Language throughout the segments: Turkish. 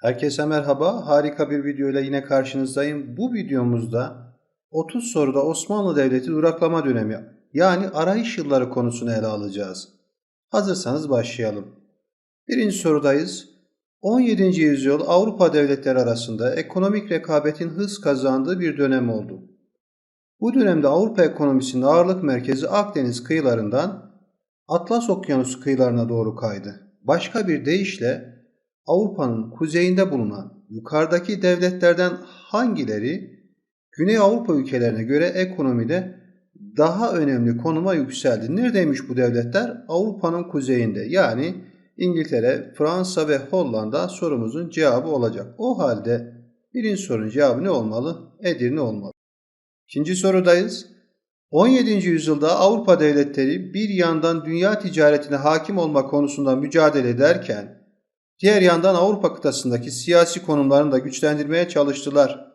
Herkese merhaba. Harika bir video ile yine karşınızdayım. Bu videomuzda 30 soruda Osmanlı Devleti duraklama dönemi yani arayış yılları konusunu ele alacağız. Hazırsanız başlayalım. Birinci sorudayız. 17. yüzyıl Avrupa devletleri arasında ekonomik rekabetin hız kazandığı bir dönem oldu. Bu dönemde Avrupa ekonomisinin ağırlık merkezi Akdeniz kıyılarından Atlas Okyanusu kıyılarına doğru kaydı. Başka bir deyişle Avrupa'nın kuzeyinde bulunan yukarıdaki devletlerden hangileri Güney Avrupa ülkelerine göre ekonomide daha önemli konuma yükseldi? Neredeymiş bu devletler? Avrupa'nın kuzeyinde yani İngiltere, Fransa ve Hollanda sorumuzun cevabı olacak. O halde birinci sorunun cevabı ne olmalı? Edirne olmalı. İkinci sorudayız. 17. yüzyılda Avrupa devletleri bir yandan dünya ticaretine hakim olma konusunda mücadele ederken diğer yandan Avrupa kıtasındaki siyasi konumlarını da güçlendirmeye çalıştılar.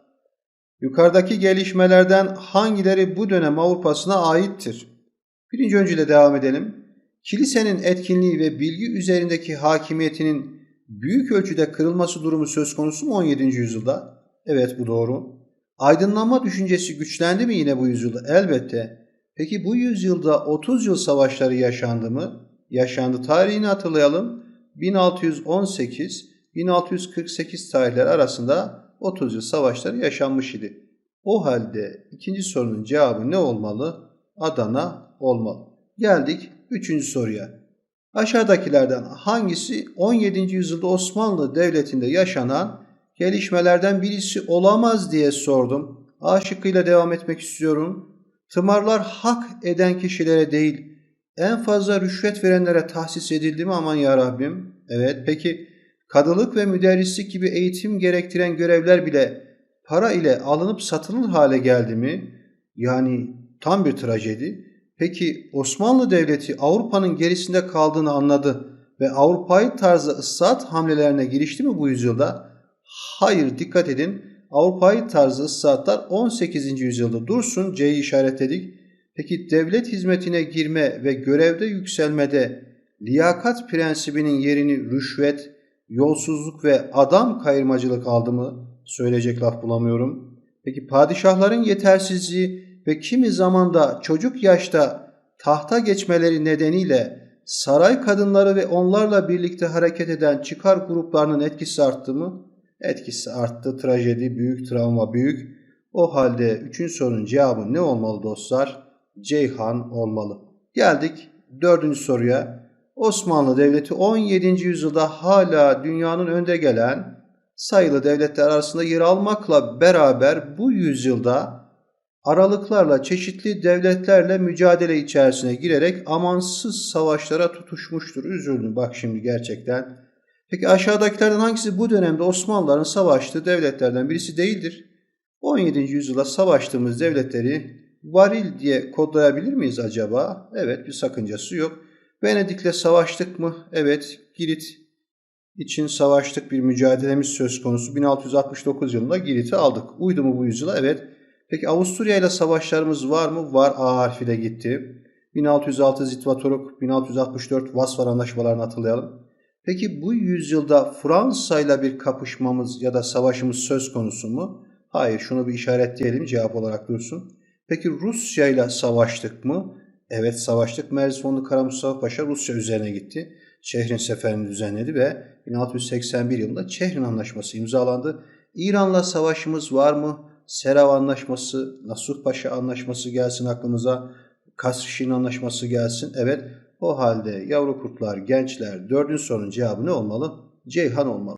Yukarıdaki gelişmelerden hangileri bu dönem Avrupa'sına aittir? Birinci öncüyle devam edelim. Kilisenin etkinliği ve bilgi üzerindeki hakimiyetinin büyük ölçüde kırılması durumu söz konusu mu 17. yüzyılda? Evet bu doğru. Aydınlanma düşüncesi güçlendi mi yine bu yüzyılda? Elbette. Peki bu yüzyılda 30 yıl savaşları yaşandı mı? Yaşandı. Tarihini hatırlayalım. 1618-1648 tarihleri arasında 30 yıl savaşları yaşanmış idi. O halde ikinci sorunun cevabı ne olmalı? Adana olmalı. Geldik üçüncü soruya. Aşağıdakilerden hangisi 17. yüzyılda Osmanlı Devleti'nde yaşanan gelişmelerden birisi olamaz diye sordum. A şıkkıyla devam etmek istiyorum. Tımarlar hak eden kişilere değil, en fazla rüşvet verenlere tahsis edildi mi aman ya Rabbim? Evet peki kadılık ve müderrislik gibi eğitim gerektiren görevler bile para ile alınıp satılır hale geldi mi? Yani tam bir trajedi. Peki Osmanlı Devleti Avrupa'nın gerisinde kaldığını anladı ve Avrupa'yı tarzı ıslahat hamlelerine girişti mi bu yüzyılda? Hayır dikkat edin Avrupa'yı tarzı ıslahatlar 18. yüzyılda dursun C'yi işaretledik. Peki devlet hizmetine girme ve görevde yükselmede liyakat prensibinin yerini rüşvet, yolsuzluk ve adam kayırmacılık aldı mı? Söyleyecek laf bulamıyorum. Peki padişahların yetersizliği ve kimi zamanda çocuk yaşta tahta geçmeleri nedeniyle saray kadınları ve onlarla birlikte hareket eden çıkar gruplarının etkisi arttı mı? Etkisi arttı. Trajedi, büyük travma, büyük. O halde üçüncü sorunun cevabı ne olmalı dostlar? Ceyhan olmalı. Geldik dördüncü soruya. Osmanlı Devleti 17. yüzyılda hala dünyanın önde gelen sayılı devletler arasında yer almakla beraber bu yüzyılda aralıklarla çeşitli devletlerle mücadele içerisine girerek amansız savaşlara tutuşmuştur. Üzüldüm bak şimdi gerçekten. Peki aşağıdakilerden hangisi bu dönemde Osmanlıların savaştığı devletlerden birisi değildir? 17. yüzyılda savaştığımız devletleri varil diye kodlayabilir miyiz acaba? Evet bir sakıncası yok. Venedik'le savaştık mı? Evet. Girit için savaştık bir mücadelemiz söz konusu. 1669 yılında Girit'i aldık. Uydu mu bu yüzyıla? Evet. Peki Avusturya ile savaşlarımız var mı? Var. A harfiyle gitti. 1606 Zitvatoruk, 1664 Vasvar anlaşmalarını hatırlayalım. Peki bu yüzyılda Fransa ile bir kapışmamız ya da savaşımız söz konusu mu? Hayır şunu bir işaretleyelim cevap olarak dursun. Peki Rusya ile savaştık mı? Evet savaştık. Merzifonlu Kara Mustafa Paşa Rusya üzerine gitti. Çehrin seferini düzenledi ve 1681 yılında Çehrin Anlaşması imzalandı. İran'la savaşımız var mı? Serav Anlaşması, Nasuh Paşa Anlaşması gelsin aklımıza. Kasrişin Anlaşması gelsin. Evet o halde yavru kurtlar, gençler dördüncü sorunun cevabı ne olmalı? Ceyhan olmalı.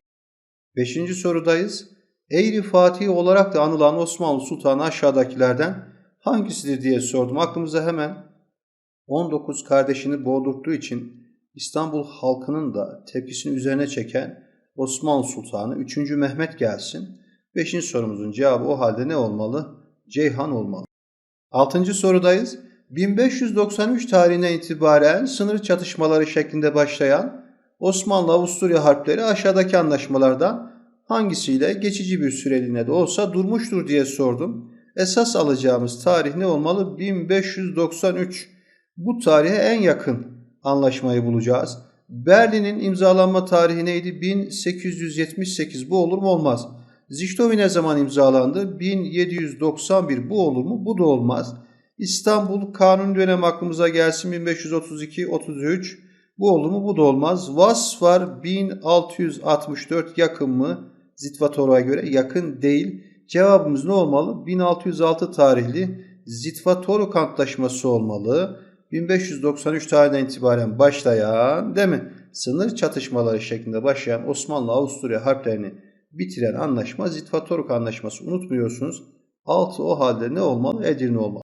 Beşinci sorudayız. Eğri Fatih olarak da anılan Osmanlı Sultanı aşağıdakilerden hangisidir diye sordum. Aklımıza hemen 19 kardeşini boğdurttuğu için İstanbul halkının da tepkisini üzerine çeken Osmanlı Sultanı 3. Mehmet gelsin. 5. sorumuzun cevabı o halde ne olmalı? Ceyhan olmalı. 6. sorudayız. 1593 tarihinden itibaren sınır çatışmaları şeklinde başlayan Osmanlı-Avusturya harpleri aşağıdaki anlaşmalardan hangisiyle geçici bir süreliğine de olsa durmuştur diye sordum. Esas alacağımız tarih ne olmalı? 1593. Bu tarihe en yakın anlaşmayı bulacağız. Berlin'in imzalanma tarihi neydi? 1878. Bu olur mu? Olmaz. Ziştovi ne zaman imzalandı? 1791. Bu olur mu? Bu da olmaz. İstanbul kanun dönemi aklımıza gelsin 1532-33. Bu olur mu? Bu da olmaz. Vas var 1664 yakın mı? Zitvator'a göre yakın değil. Cevabımız ne olmalı? 1606 tarihli Zitvatoruk Antlaşması olmalı. 1593 tarihinden itibaren başlayan değil mi? Sınır çatışmaları şeklinde başlayan Osmanlı-Avusturya harplerini bitiren anlaşma Zitvatoruk Anlaşması. Unutmuyorsunuz. Altı o halde ne olmalı? Edirne olmalı.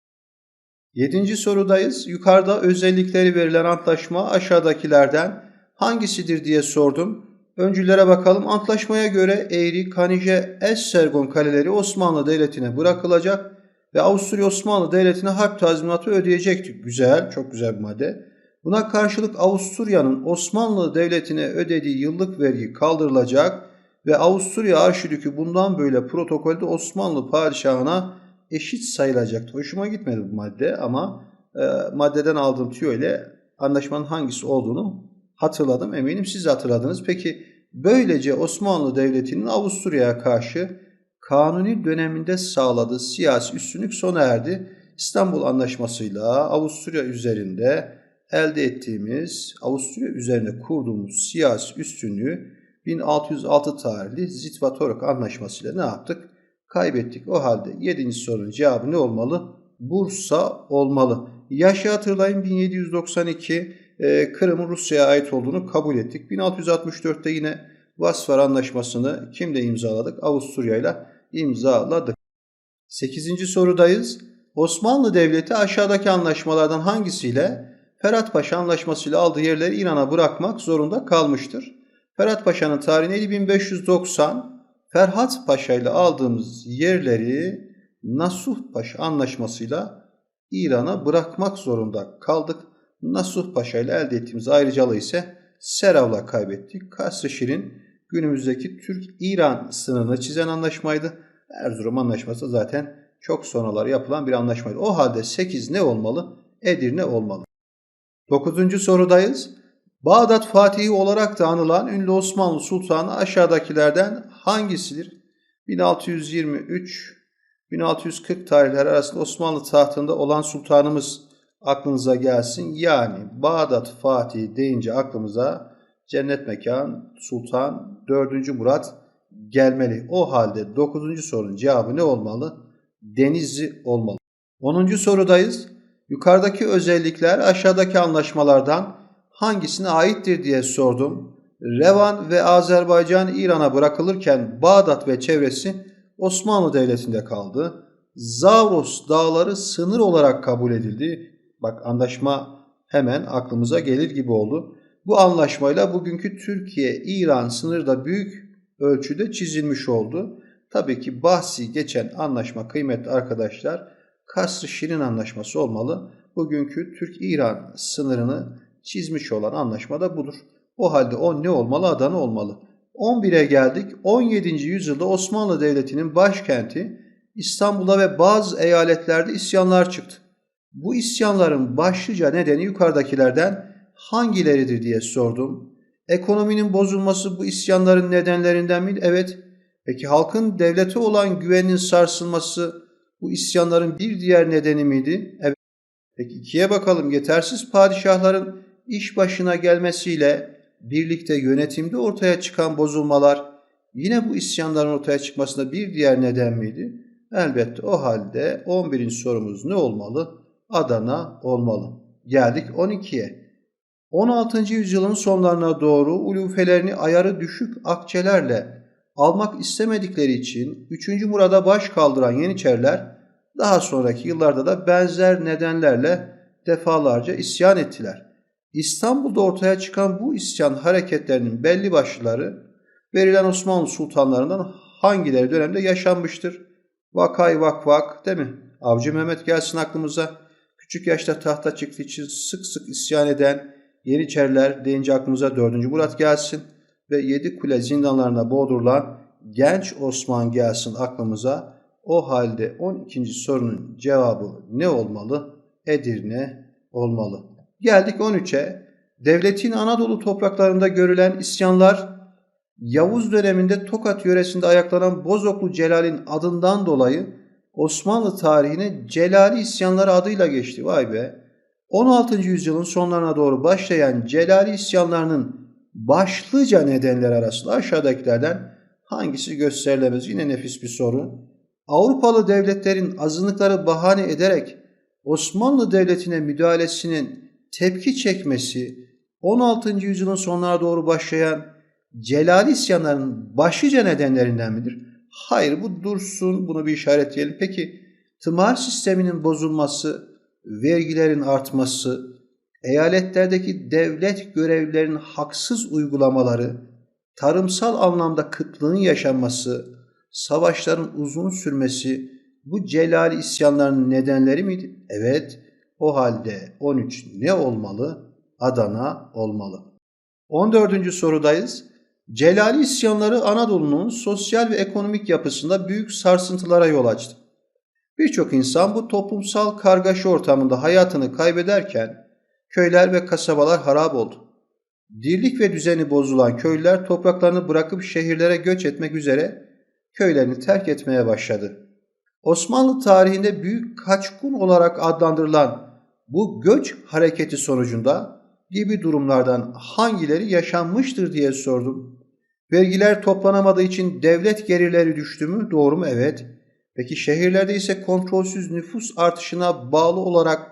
Yedinci sorudayız. Yukarıda özellikleri verilen antlaşma aşağıdakilerden hangisidir diye sordum. Öncülere bakalım. Antlaşmaya göre Eğri, Kanije, Essergon kaleleri Osmanlı Devleti'ne bırakılacak ve Avusturya Osmanlı Devleti'ne harp tazminatı ödeyecektik. Güzel, çok güzel bir madde. Buna karşılık Avusturya'nın Osmanlı Devleti'ne ödediği yıllık vergi kaldırılacak ve Avusturya Arşidükü bundan böyle protokolde Osmanlı padişahına eşit sayılacaktı. Hoşuma gitmedi bu madde ama e, maddeden aldığım tüyo ile anlaşmanın hangisi olduğunu hatırladım. Eminim siz de hatırladınız. Peki böylece Osmanlı Devleti'nin Avusturya'ya karşı kanuni döneminde sağladığı siyasi üstünlük sona erdi. İstanbul Anlaşması'yla Avusturya üzerinde elde ettiğimiz, Avusturya üzerine kurduğumuz siyasi üstünlüğü 1606 tarihli Zitvatoruk Anlaşması'yla ne yaptık? Kaybettik. O halde 7. sorunun cevabı ne olmalı? Bursa olmalı. Yaşı hatırlayın 1792 e, Kırım'ın Rusya'ya ait olduğunu kabul ettik. 1664'te yine Vasfar Anlaşması'nı kimle imzaladık? Avusturya ile imzaladık. 8. sorudayız. Osmanlı Devleti aşağıdaki anlaşmalardan hangisiyle Ferhat Paşa Anlaşması'yla aldığı yerleri İran'a bırakmak zorunda kalmıştır? Ferhat Paşa'nın tarihi neydi? 1590. Ferhat Paşa ile aldığımız yerleri Nasuh Paşa Anlaşması'yla İran'a bırakmak zorunda kaldık. Nasuh Paşa ile elde ettiğimiz ayrıcalığı ise Serav'la kaybettik. Kasr-ı Şirin günümüzdeki Türk-İran sınırını çizen anlaşmaydı. Erzurum Anlaşması zaten çok sonralar yapılan bir anlaşmaydı. O halde 8 ne olmalı? Edirne olmalı. 9. sorudayız. Bağdat Fatihi olarak da anılan ünlü Osmanlı Sultanı aşağıdakilerden hangisidir? 1623-1640 tarihler arasında Osmanlı tahtında olan sultanımız aklınıza gelsin. Yani Bağdat Fatih deyince aklımıza cennet mekan Sultan 4. Murat gelmeli. O halde 9. sorunun cevabı ne olmalı? Denizli olmalı. 10. sorudayız. Yukarıdaki özellikler aşağıdaki anlaşmalardan hangisine aittir diye sordum. Revan ve Azerbaycan İran'a bırakılırken Bağdat ve çevresi Osmanlı Devleti'nde kaldı. Zavros dağları sınır olarak kabul edildi. Bak anlaşma hemen aklımıza gelir gibi oldu. Bu anlaşmayla bugünkü Türkiye-İran sınırı da büyük ölçüde çizilmiş oldu. Tabii ki bahsi geçen anlaşma kıymetli arkadaşlar Kasr-ı Şirin Anlaşması olmalı. Bugünkü Türk-İran sınırını çizmiş olan anlaşma da budur. O halde o ne olmalı? Adana olmalı. 11'e geldik. 17. yüzyılda Osmanlı Devleti'nin başkenti İstanbul'da ve bazı eyaletlerde isyanlar çıktı. Bu isyanların başlıca nedeni yukarıdakilerden hangileridir diye sordum. Ekonominin bozulması bu isyanların nedenlerinden mi? Evet. Peki halkın devlete olan güvenin sarsılması bu isyanların bir diğer nedeni miydi? Evet. Peki ikiye bakalım. Yetersiz padişahların iş başına gelmesiyle birlikte yönetimde ortaya çıkan bozulmalar yine bu isyanların ortaya çıkmasında bir diğer neden miydi? Elbette o halde 11. sorumuz ne olmalı? Adana olmalı. Geldik 12'ye. 16. yüzyılın sonlarına doğru ulufelerini ayarı düşük akçelerle almak istemedikleri için 3. Murad'a baş kaldıran Yeniçeriler daha sonraki yıllarda da benzer nedenlerle defalarca isyan ettiler. İstanbul'da ortaya çıkan bu isyan hareketlerinin belli başlıları verilen Osmanlı sultanlarından hangileri dönemde yaşanmıştır? Vakay vak vak değil mi? Avcı Mehmet gelsin aklımıza. Küçük yaşta tahta çıktığı için sık sık isyan eden Yeniçeriler deyince aklımıza 4. Murat gelsin ve Yedi Kule zindanlarına boğdurulan genç Osman gelsin aklımıza. O halde 12. sorunun cevabı ne olmalı? Edirne olmalı. Geldik 13'e. devletin Anadolu topraklarında görülen isyanlar Yavuz döneminde Tokat yöresinde ayaklanan Bozoklu Celal'in adından dolayı Osmanlı tarihine Celali isyanları adıyla geçti. Vay be. 16. yüzyılın sonlarına doğru başlayan Celali isyanlarının başlıca nedenler arasında aşağıdakilerden hangisi gösterilemez? Yine nefis bir soru. Avrupalı devletlerin azınlıkları bahane ederek Osmanlı Devleti'ne müdahalesinin tepki çekmesi 16. yüzyılın sonlarına doğru başlayan Celali isyanlarının başlıca nedenlerinden midir? Hayır bu dursun bunu bir işaretleyelim. Peki tımar sisteminin bozulması, vergilerin artması, eyaletlerdeki devlet görevlilerinin haksız uygulamaları, tarımsal anlamda kıtlığın yaşanması, savaşların uzun sürmesi bu celali isyanların nedenleri miydi? Evet. O halde 13 ne olmalı? Adana olmalı. 14. sorudayız. Celali isyanları Anadolu'nun sosyal ve ekonomik yapısında büyük sarsıntılara yol açtı. Birçok insan bu toplumsal kargaşa ortamında hayatını kaybederken köyler ve kasabalar harap oldu. Dirlik ve düzeni bozulan köylüler topraklarını bırakıp şehirlere göç etmek üzere köylerini terk etmeye başladı. Osmanlı tarihinde büyük kaçkun olarak adlandırılan bu göç hareketi sonucunda gibi durumlardan hangileri yaşanmıştır diye sordum. Vergiler toplanamadığı için devlet gelirleri düştü mü? Doğru mu? Evet. Peki şehirlerde ise kontrolsüz nüfus artışına bağlı olarak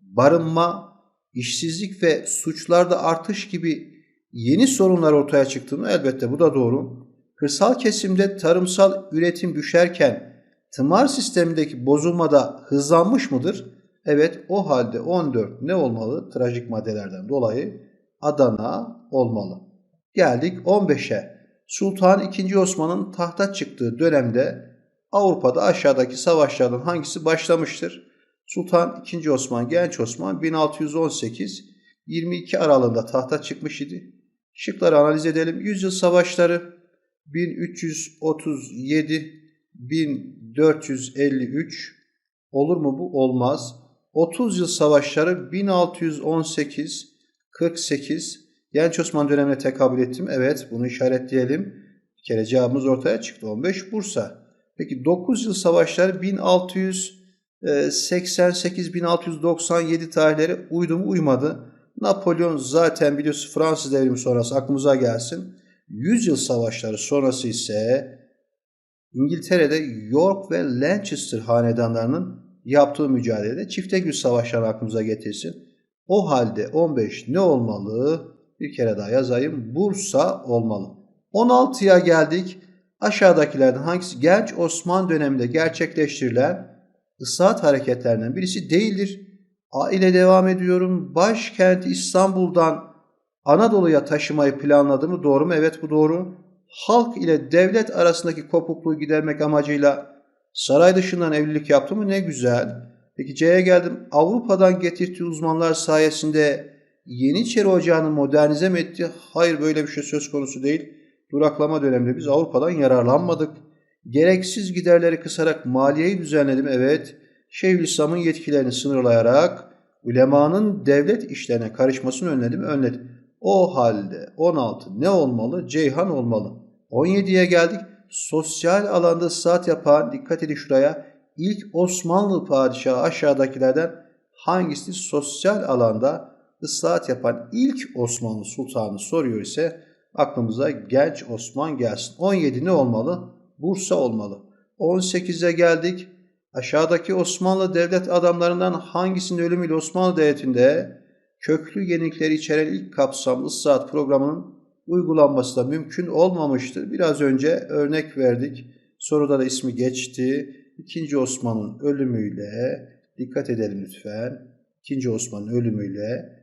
barınma, işsizlik ve suçlarda artış gibi yeni sorunlar ortaya çıktı mı? Elbette bu da doğru. Kırsal kesimde tarımsal üretim düşerken tımar sistemindeki bozulmada hızlanmış mıdır? Evet o halde 14 ne olmalı? Trajik maddelerden dolayı Adana olmalı. Geldik 15'e. Sultan II. Osman'ın tahta çıktığı dönemde Avrupa'da aşağıdaki savaşlardan hangisi başlamıştır? Sultan II. Osman, Genç Osman 1618-22 aralığında tahta çıkmış idi. Şıkları analiz edelim. Yüzyıl savaşları 1337-1453 olur mu bu? Olmaz. 30 yıl savaşları 1618-48 Genç Osman dönemine tekabül ettim. Evet bunu işaretleyelim. Bir kere cevabımız ortaya çıktı. 15 Bursa. Peki 9 yıl savaşları 1688-1697 tarihleri uydu mu uymadı. Napolyon zaten biliyorsun Fransız devrimi sonrası aklımıza gelsin. 100 yıl savaşları sonrası ise İngiltere'de York ve Lancaster hanedanlarının yaptığı mücadelede çifte güç savaşları aklımıza getirsin. O halde 15 ne olmalı? Bir kere daha yazayım. Bursa olmalı. 16'ya geldik. Aşağıdakilerden hangisi genç Osman döneminde gerçekleştirilen ıslahat hareketlerinden birisi değildir? A ile devam ediyorum. Başkenti İstanbul'dan Anadolu'ya taşımayı planladığımı doğru mu? Evet bu doğru. Halk ile devlet arasındaki kopukluğu gidermek amacıyla saray dışından evlilik yaptı mı? Ne güzel. Peki C'ye geldim. Avrupa'dan getirdiği uzmanlar sayesinde Yeniçeri Ocağı'nı modernize mi etti? Hayır böyle bir şey söz konusu değil. Duraklama döneminde biz Avrupa'dan yararlanmadık. Gereksiz giderleri kısarak maliyeyi düzenledim. Evet. Şeyhülislam'ın yetkilerini sınırlayarak ulemanın devlet işlerine karışmasını önledim. Önledim. O halde 16 ne olmalı? Ceyhan olmalı. 17'ye geldik. Sosyal alanda saat yapan, dikkat edin şuraya, ilk Osmanlı padişahı aşağıdakilerden hangisi sosyal alanda ıslahat yapan ilk Osmanlı sultanı soruyor ise aklımıza genç Osman gelsin. 17 ne olmalı? Bursa olmalı. 18'e geldik. Aşağıdaki Osmanlı devlet adamlarından hangisinin ölümüyle Osmanlı Devleti'nde köklü yenilikleri içeren ilk kapsamlı ıslahat programının uygulanması da mümkün olmamıştır. Biraz önce örnek verdik. Soruda da ismi geçti. İkinci Osman'ın ölümüyle, dikkat edelim lütfen. İkinci Osman'ın ölümüyle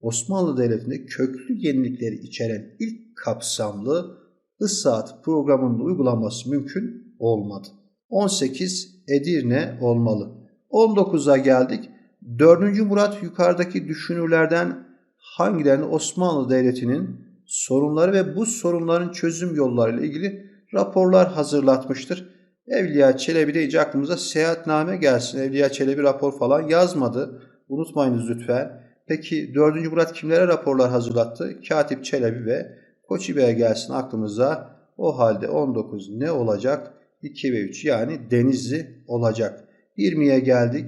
Osmanlı Devleti'nde köklü yenilikleri içeren ilk kapsamlı ıslahat programının uygulanması mümkün olmadı. 18 Edirne olmalı. 19'a geldik. 4. Murat yukarıdaki düşünürlerden hangilerini Osmanlı Devleti'nin sorunları ve bu sorunların çözüm yolları ile ilgili raporlar hazırlatmıştır. Evliya Çelebi deyince aklımıza seyahatname gelsin. Evliya Çelebi rapor falan yazmadı. Unutmayınız lütfen. Peki 4. Murat kimlere raporlar hazırlattı? Katip Çelebi ve Koçi Bey'e gelsin aklımıza. O halde 19 ne olacak? 2 ve 3 yani Denizli olacak. 20'ye geldik.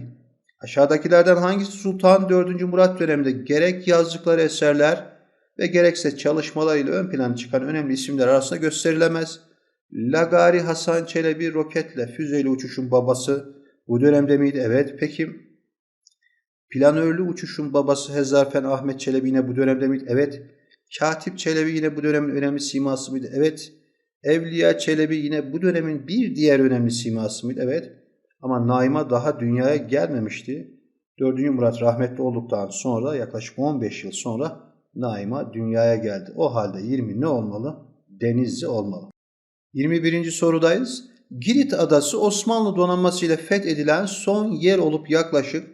Aşağıdakilerden hangisi Sultan 4. Murat döneminde gerek yazdıkları eserler ve gerekse çalışmalarıyla ön plana çıkan önemli isimler arasında gösterilemez? Lagari Hasan Çelebi roketle füzeyle uçuşun babası bu dönemde miydi? Evet. Peki planörlü uçuşun babası Hezarfen Ahmet Çelebi yine bu dönemde miydi? Evet. Katip Çelebi yine bu dönemin önemli siması mıydı? Evet. Evliya Çelebi yine bu dönemin bir diğer önemli siması mıydı? Evet. Ama Naima daha dünyaya gelmemişti. 4. Murat rahmetli olduktan sonra yaklaşık 15 yıl sonra Naima dünyaya geldi. O halde 20 ne olmalı? Denizli olmalı. 21. sorudayız. Girit adası Osmanlı donanması ile fethedilen son yer olup yaklaşık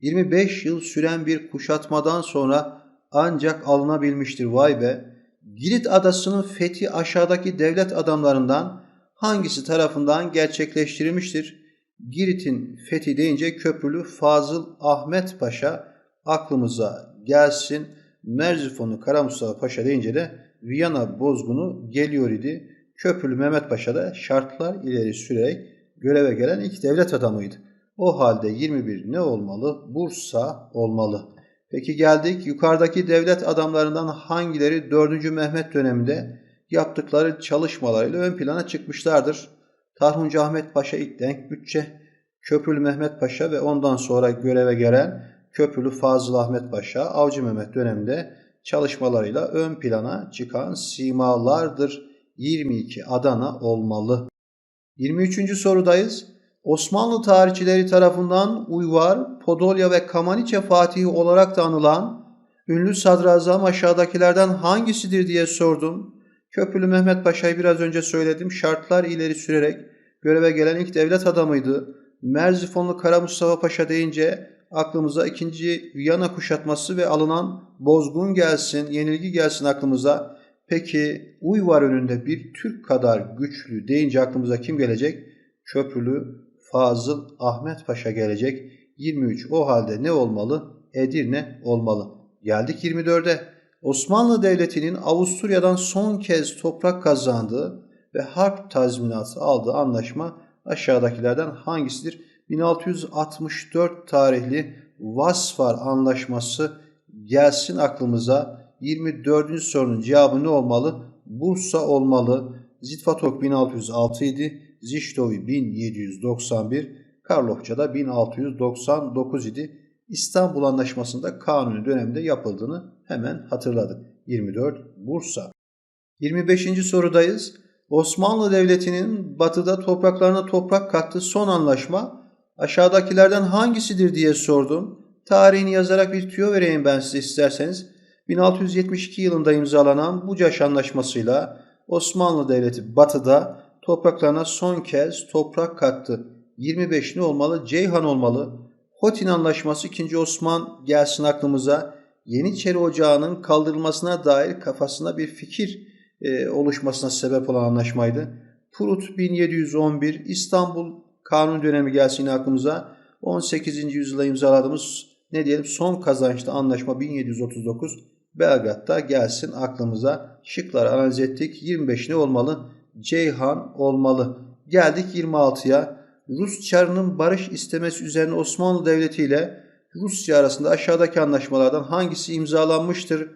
25 yıl süren bir kuşatmadan sonra ancak alınabilmiştir. Vay be! Girit adasının fethi aşağıdaki devlet adamlarından hangisi tarafından gerçekleştirilmiştir? Girit'in fethi deyince köprülü Fazıl Ahmet Paşa aklımıza gelsin. Merzifonlu Kara Mustafa Paşa deyince de Viyana bozgunu geliyor idi. Köprülü Mehmet Paşa da şartlar ileri sürerek göreve gelen ilk devlet adamıydı. O halde 21 ne olmalı? Bursa olmalı. Peki geldik yukarıdaki devlet adamlarından hangileri 4. Mehmet döneminde yaptıkları çalışmalarıyla ön plana çıkmışlardır? Tarhuncu Ahmet Paşa ilk denk bütçe, Köprülü Mehmet Paşa ve ondan sonra göreve gelen Köprülü Fazıl Ahmet Paşa, Avcı Mehmet döneminde çalışmalarıyla ön plana çıkan simalardır. 22 Adana olmalı. 23. sorudayız. Osmanlı tarihçileri tarafından Uyvar, Podolya ve Kamaniçe Fatihi olarak da anılan ünlü sadrazam aşağıdakilerden hangisidir diye sordum. Köprülü Mehmet Paşa'yı biraz önce söyledim. Şartlar ileri sürerek göreve gelen ilk devlet adamıydı. Merzifonlu Kara Mustafa Paşa deyince aklımıza ikinci Viyana kuşatması ve alınan bozgun gelsin, yenilgi gelsin aklımıza. Peki Uyvar önünde bir Türk kadar güçlü deyince aklımıza kim gelecek? Köprülü Fazıl Ahmet Paşa gelecek. 23 o halde ne olmalı? Edirne olmalı. Geldik 24'e. Osmanlı Devleti'nin Avusturya'dan son kez toprak kazandığı ve harp tazminatı aldığı anlaşma aşağıdakilerden hangisidir? 1664 tarihli Vasfar Anlaşması gelsin aklımıza. 24. sorunun cevabı ne olmalı? Bursa olmalı. Zitfatok 1606 idi. Ziştovi 1791, Karlofça da 1699 idi. İstanbul Anlaşması'nda kanuni dönemde yapıldığını hemen hatırladık. 24 Bursa. 25. sorudayız. Osmanlı Devleti'nin batıda topraklarına toprak kattığı son anlaşma aşağıdakilerden hangisidir diye sordum. Tarihini yazarak bir tüyo vereyim ben size isterseniz. 1672 yılında imzalanan Bucaş Anlaşması'yla Osmanlı Devleti batıda topraklarına son kez toprak kattı. 25 ne olmalı? Ceyhan olmalı. Hotin Anlaşması 2. Osman gelsin aklımıza. Yeniçeri Ocağı'nın kaldırılmasına dair kafasında bir fikir e, oluşmasına sebep olan anlaşmaydı. Prut 1711 İstanbul Kanun dönemi gelsin aklımıza. 18. yüzyılda imzaladığımız ne diyelim son kazançlı anlaşma 1739 Belgrad'da gelsin aklımıza. Şıkları analiz ettik. 25 ne olmalı? Ceyhan olmalı. Geldik 26'ya. Rus Çarı'nın barış istemesi üzerine Osmanlı Devleti ile Rusya arasında aşağıdaki anlaşmalardan hangisi imzalanmıştır?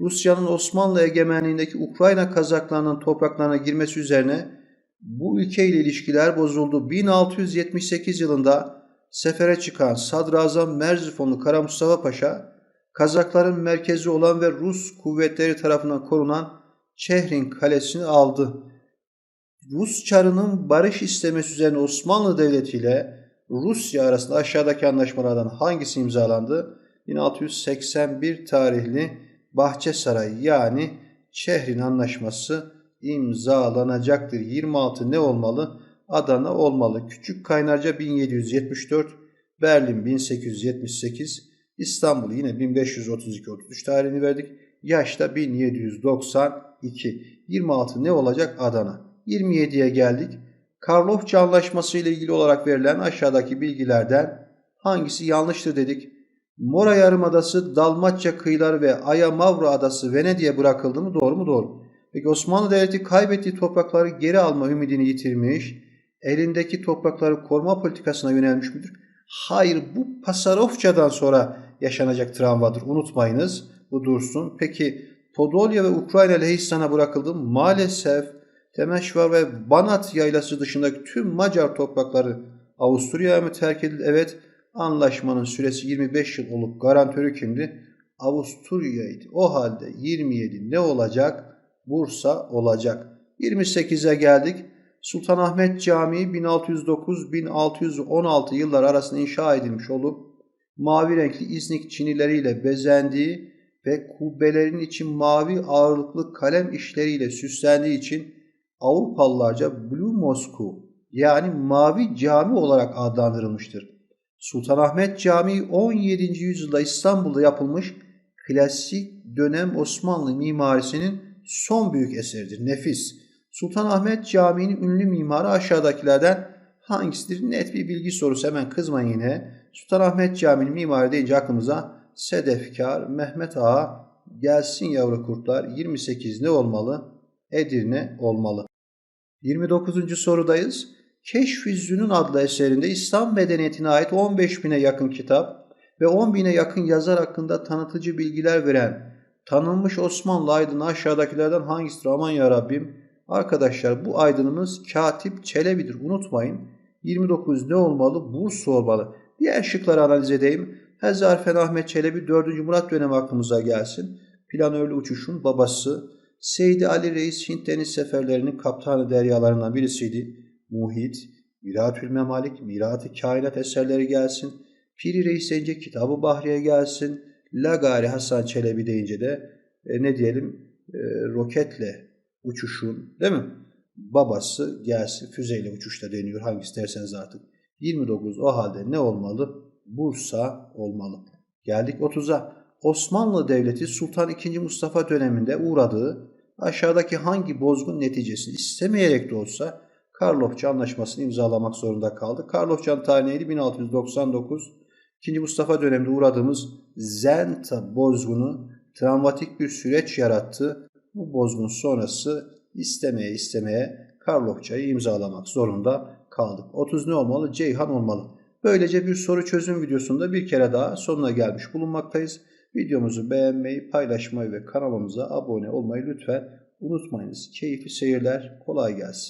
Rusya'nın Osmanlı egemenliğindeki Ukrayna Kazaklarının topraklarına girmesi üzerine bu ülke ile ilişkiler bozuldu. 1678 yılında sefere çıkan Sadrazam Merzifonlu Kara Mustafa Paşa, Kazakların merkezi olan ve Rus kuvvetleri tarafından korunan Çehrin Kalesi'ni aldı. Rus Çarı'nın barış istemesi üzerine Osmanlı Devleti ile Rusya arasında aşağıdaki anlaşmalardan hangisi imzalandı? 1681 tarihli Bahçesaray yani Çehrin Anlaşması imzalanacaktır. 26 ne olmalı? Adana olmalı. Küçük Kaynarca 1774, Berlin 1878, İstanbul yine 1532-33 tarihini verdik. Yaşta 1792. 26 ne olacak? Adana. 27'ye geldik. Karlofça Anlaşması ile ilgili olarak verilen aşağıdaki bilgilerden hangisi yanlıştır dedik. Mora Yarımadası, Dalmatça kıyıları ve Ayamavro Adası Venedik'e bırakıldı mı? Doğru mu? Doğru. Peki Osmanlı Devleti kaybettiği toprakları geri alma ümidini yitirmiş, elindeki toprakları koruma politikasına yönelmiş midir? Hayır, bu Pasarofça'dan sonra yaşanacak travmadır. Unutmayınız, bu dursun. Peki Podolya ve Ukrayna Lehistan'a bırakıldı? Maalesef Temeşvar ve Banat yaylası dışındaki tüm Macar toprakları Avusturya'ya mı terk edildi? Evet, anlaşmanın süresi 25 yıl olup garantörü kimdi? Avusturya'ydı. O halde 27 ne olacak? Bursa olacak. 28'e geldik. Sultanahmet Camii 1609-1616 yıllar arasında inşa edilmiş olup mavi renkli İznik çinileriyle bezendiği ve kubbelerin için mavi ağırlıklı kalem işleriyle süslendiği için Avrupalılarca Blue Mosque yani Mavi Cami olarak adlandırılmıştır. Sultanahmet Camii 17. yüzyılda İstanbul'da yapılmış klasik dönem Osmanlı mimarisinin son büyük eseridir. Nefis. Sultanahmet Camii'nin ünlü mimarı aşağıdakilerden hangisidir? Net bir bilgi sorusu hemen kızmayın yine. Sultanahmet Camii'nin mimarı deyince aklımıza Sedefkar, Mehmet Ağa, Gelsin Yavru Kurtlar 28 ne olmalı? Edirne olmalı. 29. sorudayız. Keşf-i Zünun adlı eserinde İslam medeniyetine ait 15 bine yakın kitap ve 10 bine yakın yazar hakkında tanıtıcı bilgiler veren tanınmış Osmanlı aydını aşağıdakilerden hangisidir? Aman ya Rabbim. Arkadaşlar bu aydınımız Katip Çelebi'dir. Unutmayın. 29 ne olmalı? Bursa olmalı. Diğer şıkları analiz edeyim. Hezarfen Ahmet Çelebi 4. Murat dönemi aklımıza gelsin. Planörlü uçuşun babası. Seydi Ali Reis Hint deniz seferlerinin kaptanı deryalarından birisiydi. Muhit, Miratül Memalik, Mirat-ı Kainat eserleri gelsin. Piri Reis deyince Kitabı Bahriye gelsin. Lagari Hasan Çelebi deyince de e, ne diyelim e, roketle uçuşun değil mi? Babası gelsin füzeyle uçuşta deniyor hangisi derseniz artık. 29 o halde ne olmalı? Bursa olmalı. Geldik 30'a. Osmanlı Devleti Sultan II. Mustafa döneminde uğradığı aşağıdaki hangi bozgun neticesini istemeyerek de olsa Karlofça Anlaşması'nı imzalamak zorunda kaldı. Karlofça'nın tarihi 1699. 2. Mustafa döneminde uğradığımız Zenta bozgunu travmatik bir süreç yarattı. Bu bozgun sonrası istemeye istemeye Karlofça'yı imzalamak zorunda kaldık. 30 ne olmalı? Ceyhan olmalı. Böylece bir soru çözüm videosunda bir kere daha sonuna gelmiş bulunmaktayız. Videomuzu beğenmeyi, paylaşmayı ve kanalımıza abone olmayı lütfen unutmayınız. Keyifli seyirler, kolay gelsin.